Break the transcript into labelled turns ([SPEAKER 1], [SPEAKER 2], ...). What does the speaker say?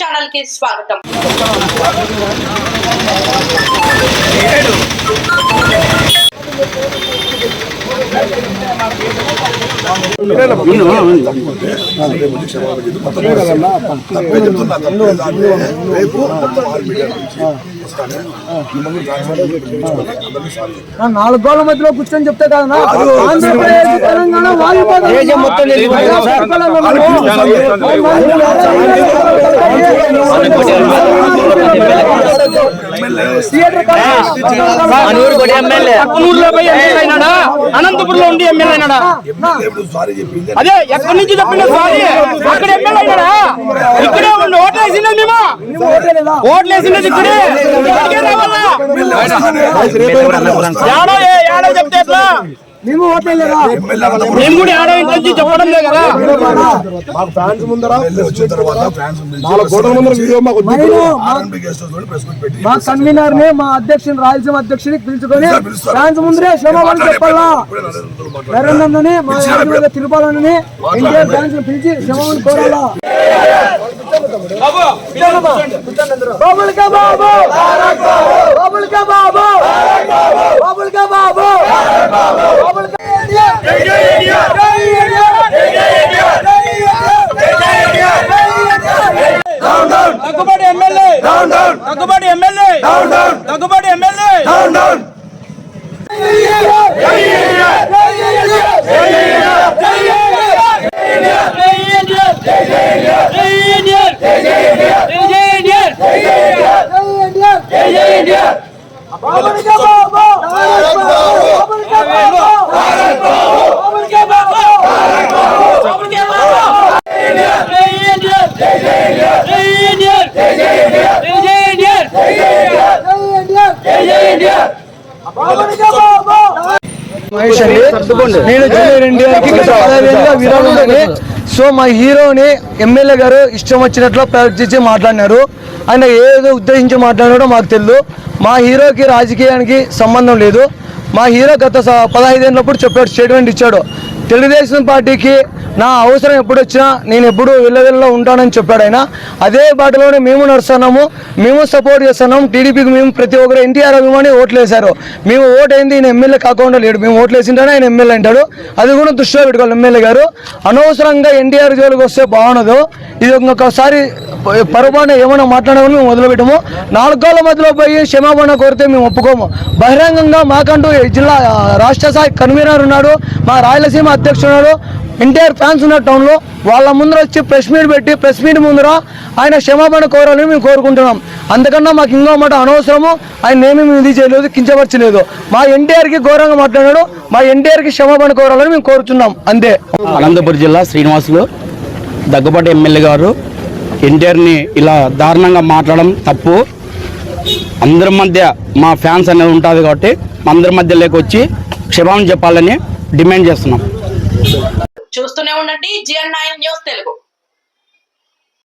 [SPEAKER 1] ఛానల్కి స్వాగతం.
[SPEAKER 2] నాలుగు గోళ్ళ మధ్యలో కూర్చొని చెప్తే కదా ఆంధ్రప్రదేశ్ తెలంగాణ వాళ్ళు
[SPEAKER 3] పక్కనూరులో పోయి ఎమ్మెల్యే అయినాడా అనంతపురంలో ఉండి ఎమ్మెల్యే అయినాడా
[SPEAKER 4] ఎమ్మెల్యే ఇప్పుడు సారీ చెప్పింది
[SPEAKER 3] అదే ఎక్కడి నుంచి తప్పిన సారీ అక్కడ ఎమ్మెల్యే అయినాడా ఇక్కడే ఉండి ఓట్లు వేసినది మేము ఓట్లు వేసినది ఇక్కడే ఇక్కడికే రావాలా ఏడో ఏ- ఏడో చెప్తే ఎట్లా
[SPEAKER 2] మేము
[SPEAKER 3] కూడా నుంచి చెప్పడం కదా
[SPEAKER 4] వచ్చిన తర్వాత ఫ్యాన్స్ పెట్టి
[SPEAKER 2] మా కన్వీనర్ని మా అధ్యక్షుని రాయలసీమ అధ్యక్షుని పిలుచుకొని. ఫ్రాన్స్ ముందరే క్షమాపణ చెప్పాలా. నరేంద్రని మా తిరుపాలని ఎన్టీఆర్ ఫ్రాన్స్ని పిలిచి క్షమాపణ కోరాలా బాబుల్ కా బాబు బాబుల్ కా బాబు బాబుల్ కా బాబు బాబుల్ కా ఇండియా జై ఇండియా జై ఇండియా జై ఇండియా జై India
[SPEAKER 3] Daggubati MLA Daggubati MLA Daggubati MLA
[SPEAKER 2] Mahesh అండి నేను జూనియర్ ఎన్టీఆర్కి గత పదహైదేళ్ళుగా విరాళండి సో మా హీరోని ఎమ్మెల్యే గారు ఇష్టం వచ్చినట్లు ప్రవర్తించి మాట్లాడినారు. ఆయన ఏదో ఉద్దేశించి మాట్లాడారో మాకు తెలియదు మా హీరోకి రాజకీయానికి సంబంధం లేదు. మా హీరో గత పదహైదేళ్ళప్పుడు చెప్పాడు స్టేట్మెంట్ ఇచ్చాడు. తెలుగుదేశం పార్టీకి నా అవసరం ఎప్పుడు వచ్చినా నేను ఎప్పుడు విల్లవిల్లలో ఉంటానని చెప్పాడు ఆయన. అదే బాటలోనే మేము నడుస్తున్నాము మేము సపోర్ట్ చేస్తున్నాము. టీడీపీకి మేము ప్రతి ఒక్కరు ఎన్టీఆర్ అభిమాని ఓట్లు వేశారు మేము ఓటు అయింది ఈయన ఎమ్మెల్యే కాకుండా లేడు. మేము ఓట్లు వేసింటేనే ఆయన ఎమ్మెల్యే అంటాడు. అది కూడా దృష్టిలో పెట్టుకోవాలి ఎమ్మెల్యే గారు. అనవసరంగా ఎన్టీఆర్ జోలికి వస్తే బాగుండదు. ఇది ఇంకొకసారి పొరపాటున ఏమైనా మాట్లాడామని మేము వదిలిపెట్టము నాలుగోళ్ళ మధ్యలో పోయి క్షమాపణ కోరితే మేము ఒప్పుకోము. బహిరంగంగా మాకంటూ జిల్లా రాష్ట్ర స్థాయి కన్వీనర్ ఉన్నాడు. మా రాయలసీమ అధ్యక్షుడు ఉన్నాడు. ఎన్టీఆర్ ఫ్యాన్స్ ఉన్న టౌన్లో వాళ్ళ ముందర వచ్చి ప్రెస్ మీట్ పెట్టి ప్రెస్ మీట్ ముందర ఆయన క్షమాపణ కోరాలని మేము కోరుకుంటున్నాం. అందుకన్నా మాకు ఇంకో మాట అనవసరము. ఆయన ఏమీ మేము ఇది చేయలేదు కించపరచలేదు. మా ఎన్టీఆర్కి ఘోరంగా మాట్లాడాడు. మా ఎన్టీఆర్కి క్షమాపణ కోరాలని మేము కోరుతున్నాం అంతే.
[SPEAKER 3] అనంతపురం జిల్లా శ్రీనివాసులు దగ్గుబాటి ఎమ్మెల్యే గారు ఎన్టీఆర్ని ఇలా దారుణంగా మాట్లాడడం తప్పు. అందరి మధ్య మా ఫ్యాన్స్ అనేది ఉంటుంది కాబట్టి అందరి మధ్య లేకొచ్చి క్షమాపణ చెప్పాలని డిమాండ్ చేస్తున్నాం.
[SPEAKER 1] చూస్తూనే ఉండండి. G N nine news Telugu.